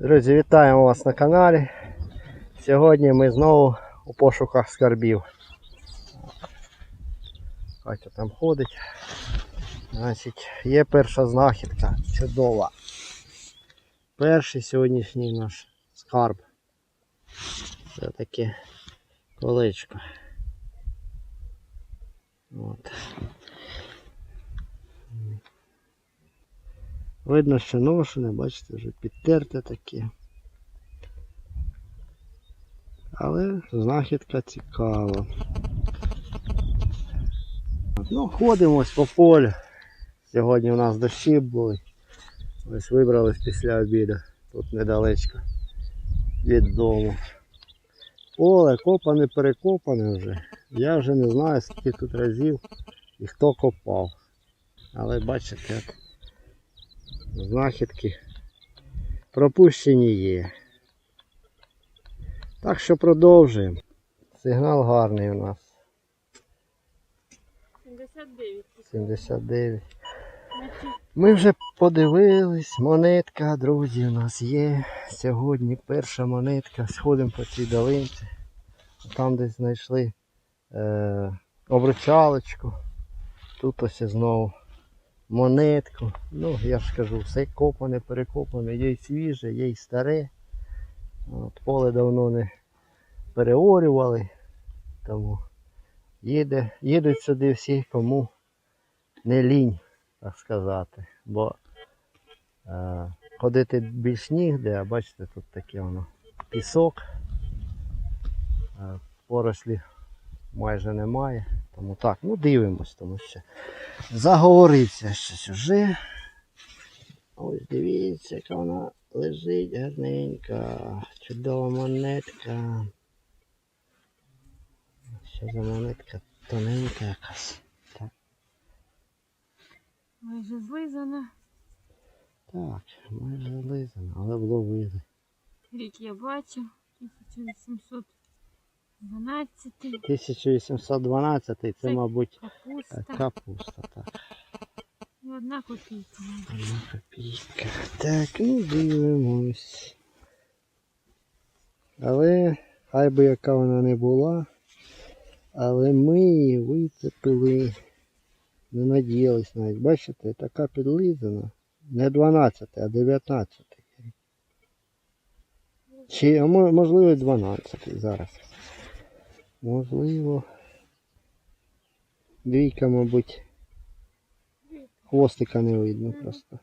Друзі, вітаємо вас на каналі. Сьогодні ми знову у пошуках скарбів. Катя там ходить. Значить, є перша знахідка. Чудова. Перший сьогоднішній наш скарб. Це таке колечко. От. Видно, що ношене, бачите, вже підтерте таке. Але знахідка цікава. Ну, ходимось по полю. Сьогодні у нас дощі були. Ось вибрались після обіду. Тут недалечко від дому. Поле копане, перекопане вже. Я вже не знаю, скільки тут разів і хто копав. Але бачите, знахідки пропущені є. Так що продовжуємо. Сигнал гарний у нас. 79. 79. Ми вже подивились, монетка, друзі, у нас є. Сьогодні перша монетка. Сходимо по цій долинці. Там десь знайшли е, обручалочку. Тут ось знову монетку. Ну, я ж кажу, все копане, перекопане, є й свіже, є й старе. От, поле давно не переорювали. Тому їде, їдуть сюди всі, кому не лінь так сказати. Бо е, ходити більш нігде, а бачите, тут таке воно пісок. Е, порослі майже немає. Тому так, ну дивимось, тому що заговорився щось уже. Ось дивіться, яка вона лежить гарненька. Чудова монетка. Що за монетка? Тоненька якась. Так. майже злизана. Так, майже лизано, але було вловили. Рік я бачив. 1812. 1812 це, мабуть, е, Капуста. капуста. Так, І одна копійка. одна копійка. Так, ну дивимось. Але хай би яка вона не була, але ми її вицепили. Не надіялись навіть. Бачите, така підлизана. Не 12, а 19. Чи можливо 12 зараз. Можливо. Двійка, мабуть. Хвостика не видно просто.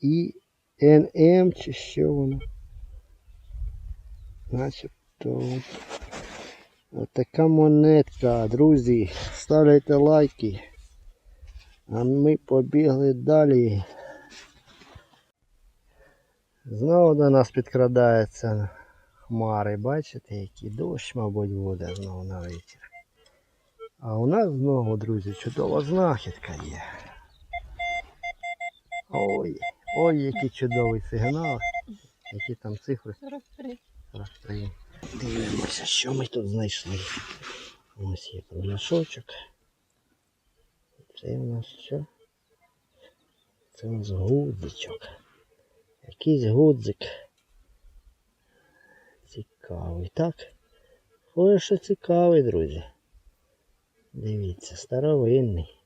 І НМ чи що воно? Начебто. От така монетка, друзі. Ставляйте лайки. А ми побігли далі. Знову до нас підкрадається хмари. Бачите, який дощ, мабуть, буде знову на вечір. А у нас знову, друзі, чудова знахідка є. Ой, ой, який чудовий сигнал. Які там цифри 43. 43. Дивимося, що ми тут знайшли. Ось є кругляшочок. Це у нас що? Це у нас гудзичок. Якийсь гудзик. Цікавий, так? Що цікавий, друзі. Дивіться, старовинний.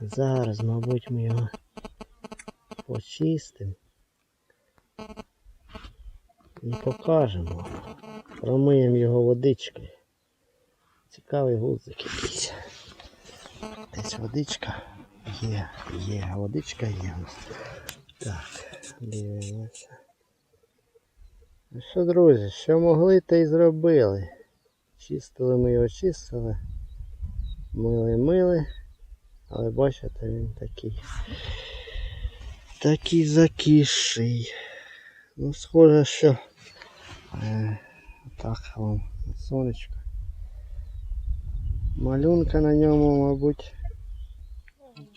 Зараз, мабуть, ми його почистимо. І покажемо. Промиємо його водичкою. Цікавий гудзик якийсь. Десь водичка є, є, водичка є. Так, дивимося. Ну що, друзі, що могли, те й зробили. Чистили ми його чистили. Мили, мили. Але бачите, він такий. Такий закисший. Ну, схоже, що е, так вам сонечко. Малюнка на ньому, мабуть,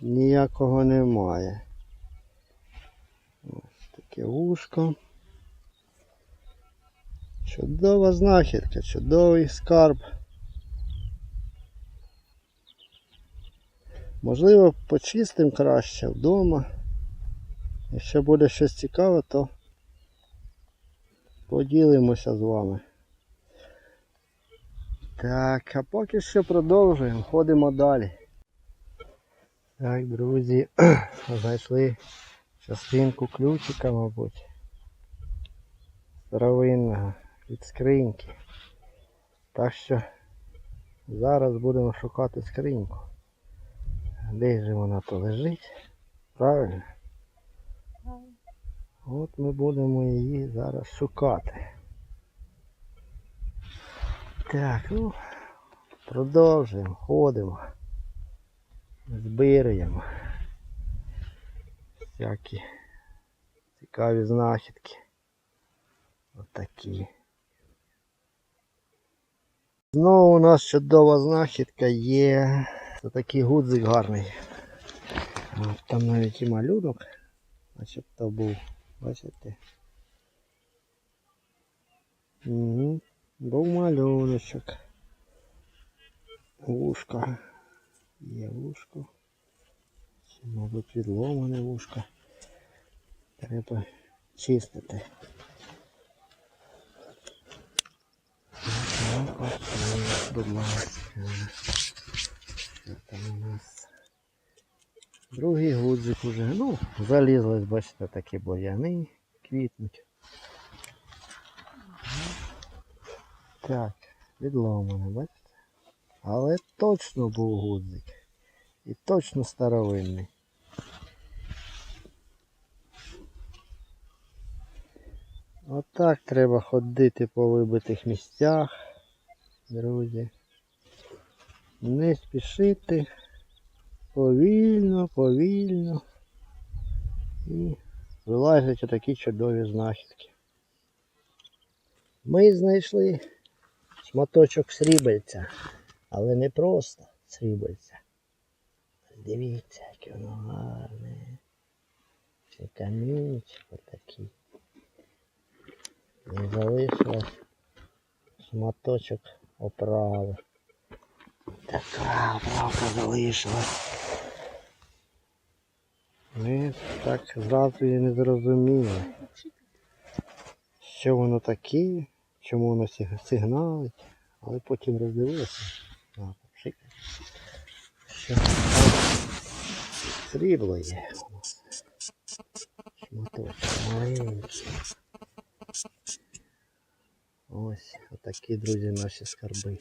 ніякого немає. Ось таке вушко. Чудова знахідка, чудовий скарб. Можливо, почистимо краще вдома. Якщо буде щось цікаве, то поділимося з вами. Так, а поки що продовжуємо, ходимо далі. Так, друзі, знайшли частинку ключика, мабуть. Старовинного від скриньки. Так що зараз будемо шукати скриньку. Де ж вона то лежить? Правильно? От ми будемо її зараз шукати. Так, ну, продовжуємо, ходимо, збираємо всякі цікаві знахідки. Отакі. Знову у нас чудова знахідка є. Це такий гудзик гарний. Там навіть і малюнок, начебто був. Бачите? Угу. Був малюночок. Вушка. Є вушко. Мабуть, відломане вушко. Треба чистити. Так, ось, будь ласка. Там у нас? Другий гудзик уже. Ну, залізлись, бачите, такі бур'яни квітнуть. Так, відломане, бачите? Але точно був гудзик. І точно старовинний. Отак треба ходити по вибитих місцях, друзі. Не спішити. Повільно, повільно. І вилазять отакі чудові знахідки. Ми знайшли шматочок срібельця, але не просто срібельця. Дивіться, яке воно гарне. Це камінчик отакий. І залишилось шматочок оправи. Така оправка залишилась. Ми так зразу і не зрозуміли, що воно таке, чому воно сигналить, але потім роздивилися. Що срібло є. Шматочок маленький. Ось отакі, друзі, наші скарби.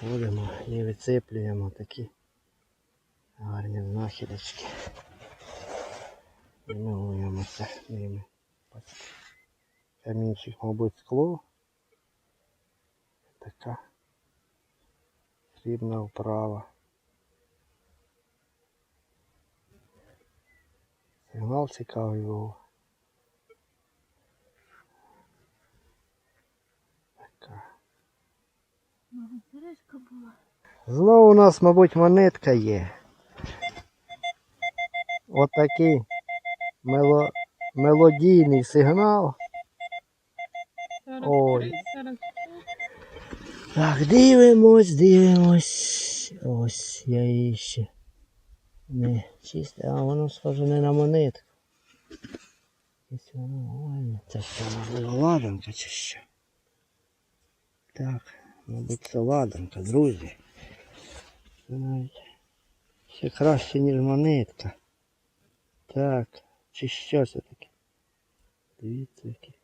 Ходимо і відцеплюємо такі гарні знахідочки. І милуємося ними. Камінчик, мабуть, скло. Така срібна вправа. Сигнал цікавий був. Була. Знову у нас, мабуть, монетка є. Отакий мело... мелодійний сигнал. Ой. Так, дивимось, дивимось. Ось я її ще не чисте, а воно схоже не на монетку. Ось воно, ой, це що, можливо, ладанка чи що? Так, мабуть, це ладанка, друзі. Ще краще, ніж монетка. Так, чи що це таке? Дивіться, який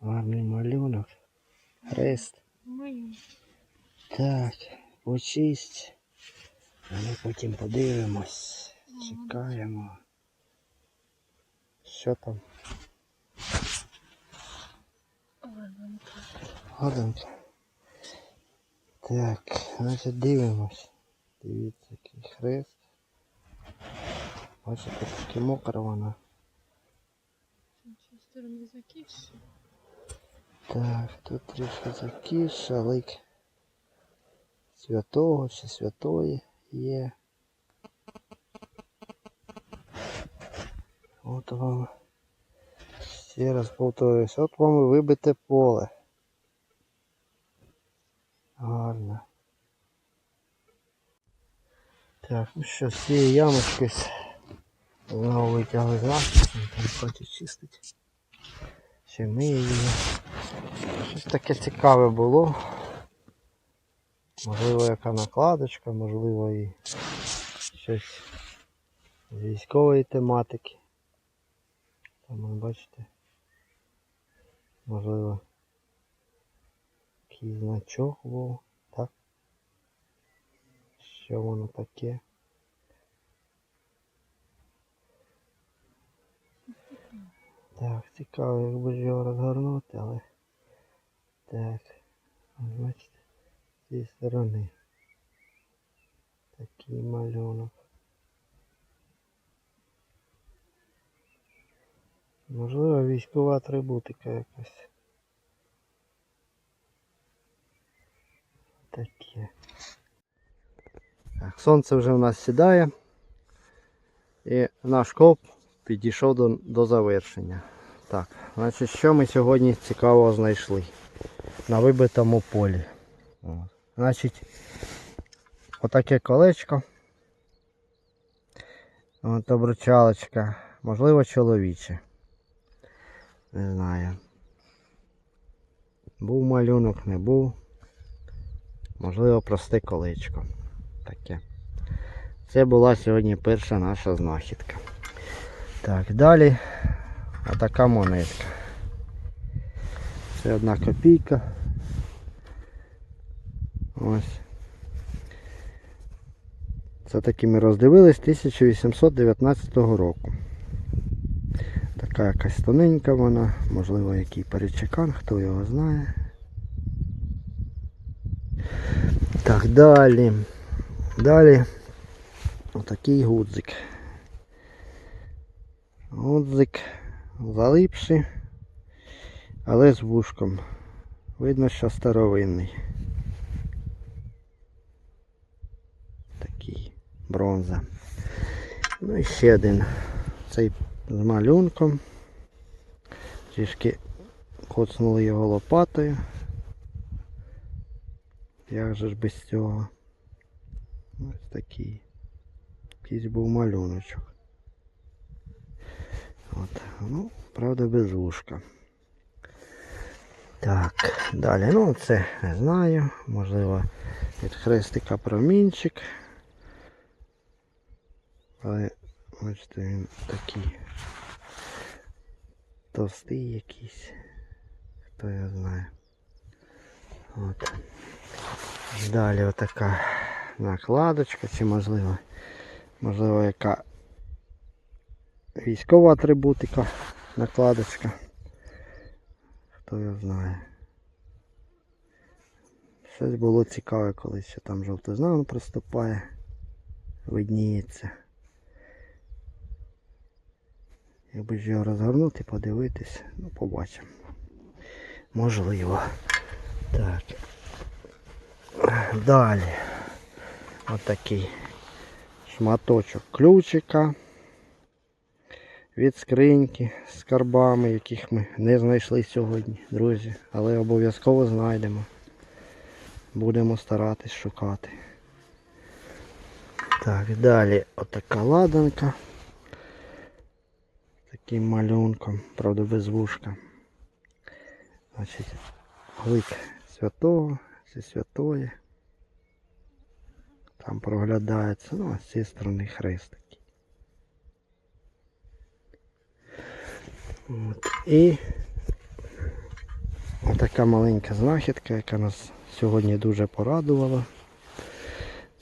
гарний малюнок. Хрест. Так, почисть. А ми потім подивимось. Чекаємо. Що там? Ладанка. Так, значить дивимось. Дивіться, який хрест. Бачите, таки мокра вона. Так, тут трішки закіша, лик святого чи святої є. От вам. Ще раз повторюсь, от вам і вибите поле. Гарно. Так, ну що, з цієї ямочки Знову витягли з там хоче чистити. Ще миє її. Щось таке цікаве було. Можливо, яка накладочка, можливо і щось з військової тематики. Там ви бачите. Можливо. Який значок був, так? Що воно таке? Так, цікаво, як ж його розгорнути, але так, бачите, з цієї сторони. Такий малюнок. Можливо, військова атрибутика якась. Таке. Так, сонце вже в нас сідає. І наш коп підійшов до, до завершення. Так, значить, що ми сьогодні цікавого знайшли на вибитому полі. Значить, отаке колечко. От обручалочка. Можливо, чоловіче. Не знаю. Був малюнок, не був. Можливо, просте колечко. Таке. Це була сьогодні перша наша знахідка. Так, далі отака монетка. Це одна копійка. Ось. Це таки ми роздивились 1819 року. Така якась тоненька вона, можливо який перечекан, хто його знає. Так, далі. Далі отакий гудзик. Гудзик залипший, але з вушком. Видно, що старовинний. Такий бронза. Ну і ще один. Цей з малюнком. Трішки коцнули його лопатою. Як же ж без цього? Ось такий. Якийсь був малюночок. От. Ну, правда, без вушка. Так, далі. Ну, це не знаю. Можливо, від хрестика промінчик. Але бачите, він такий товстий якийсь. Хто його знає. От. Далі отака накладочка, чи можливо, можливо яка військова атрибутика, накладочка. Хто його знає. Щось було цікаве, коли ще там жовтознамен приступає, видніється. Якби ж його розгорнути, подивитись, ну побачимо. Можливо. Так. Далі. Отакий шматочок ключика від скриньки з карбами, яких ми не знайшли сьогодні, друзі, але обов'язково знайдемо. Будемо старатись шукати. Так, далі отака ладанка. Таким малюнком, правда без вушка. Значить, лик святого, це святоє. Там проглядається, ну з цієї сторони хрест такий. От. І така маленька знахідка, яка нас сьогодні дуже порадувала.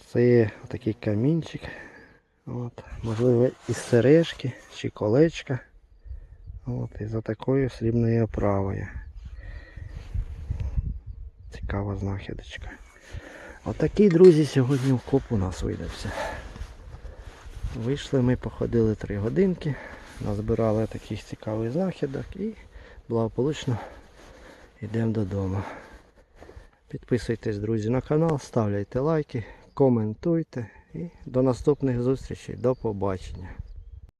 Це такий камінчик. От. Можливо із сережки чи колечка. От, і за такою срібною оправою. Цікава знахідочка. Отакий, друзі, сьогодні в у нас видався. Вийшли ми, походили 3 годинки, назбирали таких цікавих знахідок і благополучно йдемо додому. Підписуйтесь, друзі, на канал, ставляйте лайки, коментуйте і до наступних зустрічей. До побачення.